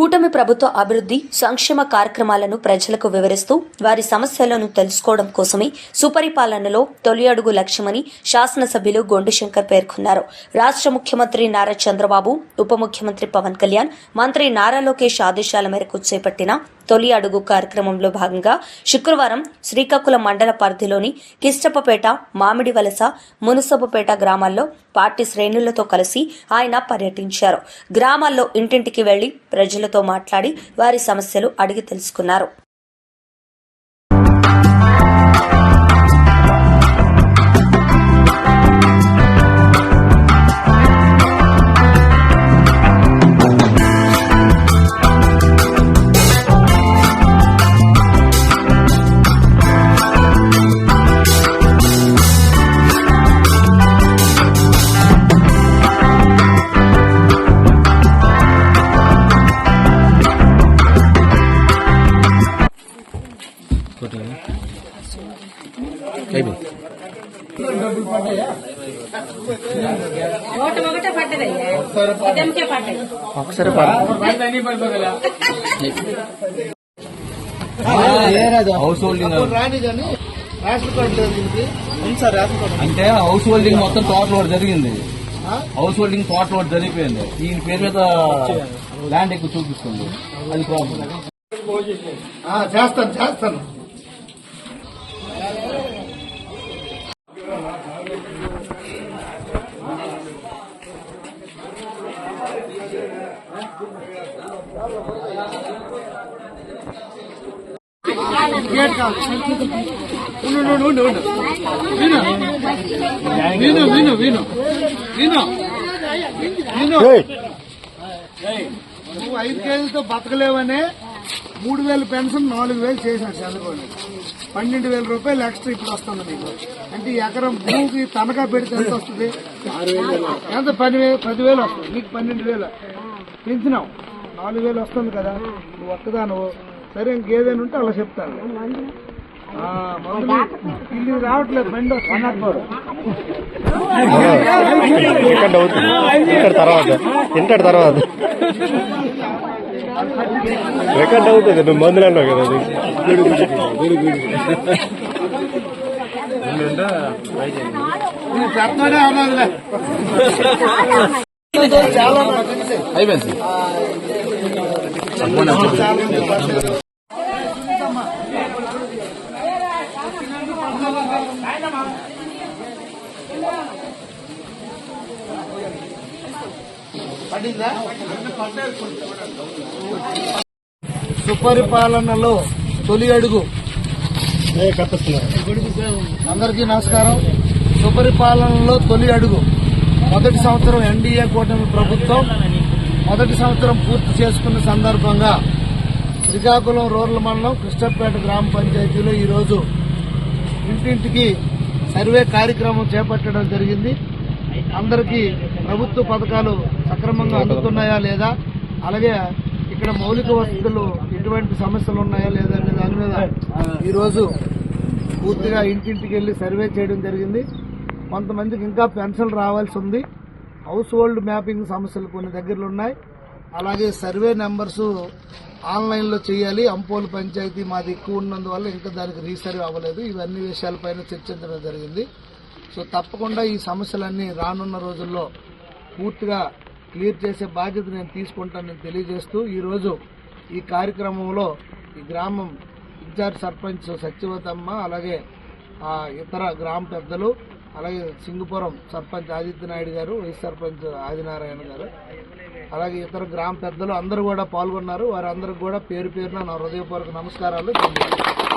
Gut, ప్రభుత్వ అభివృద్ధి సంక్షేమ కార్యక్రమాలను ప్రజలకు వివరిస్తూ వారి సమస్యలను తెలుసుకోవడం కోసమే సుపరిపాలనలో తొలి అడుగు లక్ష్యమని శాసనసభ్యులు గొండుశంకర్ పేర్కొన్నారు. రాష్ట్ర ముఖ్యమంత్రి నారా చంద్రబాబు ఉప ముఖ్యమంత్రి పవన్ కళ్యాణ్ మంత్రి నారా లోకేష్ ఆదేశాల మేరకు చేపట్టిన తొలి అడుగు కార్యక్రమంలో భాగంగా శుక్రవారం శ్రీకాకుళం మండల పరిధిలోని కిష్టపపేట మామిడి వలస మునుసబుపేట గ్రామాల్లో పార్టీ శ్రేణులతో కలిసి ఆయన పర్యటించారు. గ్రామాల్లో ఇంటింటికి వెళ్ళి ప్రజలతో మాట్లాడి వారి సమస్యలు అడిగి తెలుసుకున్నారు. ఒకసారి హౌస్ హోల్డింగ్ అంటే హౌస్ హోల్డింగ్ మొత్తం టోటల్ ఒకటి జరిగింది. హౌస్ హోల్డింగ్ టోటల్ ఒకటి జరిగిపోయింది. ఈ పేరు మీద ల్యాండ్ ఎక్కువ చూపిస్తుంది. అది ప్రాబ్లం ఆ, చేస్తాను చేస్తాను. ఉండు, నువ్వు ఐదు కేజీలతో బతకలేవనే మూడు వేలు పెన్షన్ నాలుగు వేలు చేశాడు చదువుకోండి పన్నెండు వేల రూపాయలు ఎక్స్ట్రా ఇప్పుడు వస్తుంది నీకు అంటే ఎకరం భూమికి తనఖా పెడితే ఎంత వస్తుంది ఎంత పది పదివేలు వస్తుంది నీకు పన్నెండు వేలు పెంచినావు నాలుగు వేలు వస్తుంది కదా. నువ్వు ఒక్కదా నువ్వు సరే ఇంకేదైనా ఉంటే అలా చెప్తాను. ఆ, మందులు ఇల్లు రావట్లేదు బండి అవుతుంది ఇంటర్ తర్వాత. ఇంటర్ తర్వాత. రికార్డ్ అవుతుంది నువ్వు మందులు అన్నావు కదా. అయిపోయింది. సుపరిపాలనలో తొలి అడుగు. అందరికీ నమస్కారం. సుపరిపాలనలో తొలి అడుగు. మొదటి సంవత్సరం ఎన్డీఏ కూటమి ప్రభుత్వం. మొదటి సంవత్సరం పూర్తి చేసుకున్న సందర్భంగా శ్రీకాకుళం రూరల్ మండలం కృష్ణపేట గ్రామ పంచాయతీలో ఈరోజు ఇంటింటికి సర్వే కార్యక్రమం చేపట్టడం జరిగింది. అందరికీ ప్రభుత్వ పథకాలు సక్రమంగా అందుతున్నాయా లేదా? అలాగే ఇక్కడ మౌలిక వసతులు ఎటువంటి సమస్యలు ఉన్నాయా లేదా అనే దాని మీద ఈరోజు పూర్తిగా ఇంటింటికి వెళ్ళి సర్వే చేయడం జరిగింది. కొంతమందికి ఇంకా పెన్షన్ రావాల్సి ఉంది. హౌస్ హోల్డ్ మ్యాపింగ్ సమస్యలు కొన్ని దగ్గరలో ఉన్నాయి. అలాగే సర్వే నెంబర్స్ ఆన్లైన్లో చేయాలి. అంపోలు పంచాయతీ మాది ఎక్కువ ఉన్నందువల్ల ఇంకా దానికి రీసర్వే అవ్వలేదు. ఇవన్నీ విషయాలపైన చర్చించడం జరిగింది. సో తప్పకుండా ఈ సమస్యలన్నీ రానున్న రోజుల్లో పూర్తిగా క్లియర్ చేసే బాధ్యత నేను తీసుకుంటానని తెలియజేస్తూ ఈరోజు ఈ కార్యక్రమంలో ఈ గ్రామం ఇన్ఛార్జ్ సర్పంచ్ సత్యవతమ్మ అలాగే ఇతర గ్రామ పెద్దలు అలాగే సింగపురం సర్పంచ్ ఆదిత్యనాయుడు గారు వైస్ సర్పంచ్ ఆదినారాయణ గారు అలాగే ఇతర గ్రామ పెద్దలు అందరూ కూడా పాల్గొన్నారు. వారందరికి కూడా పేరు పేరున నా హృదయపూర్వక నమస్కారాలు.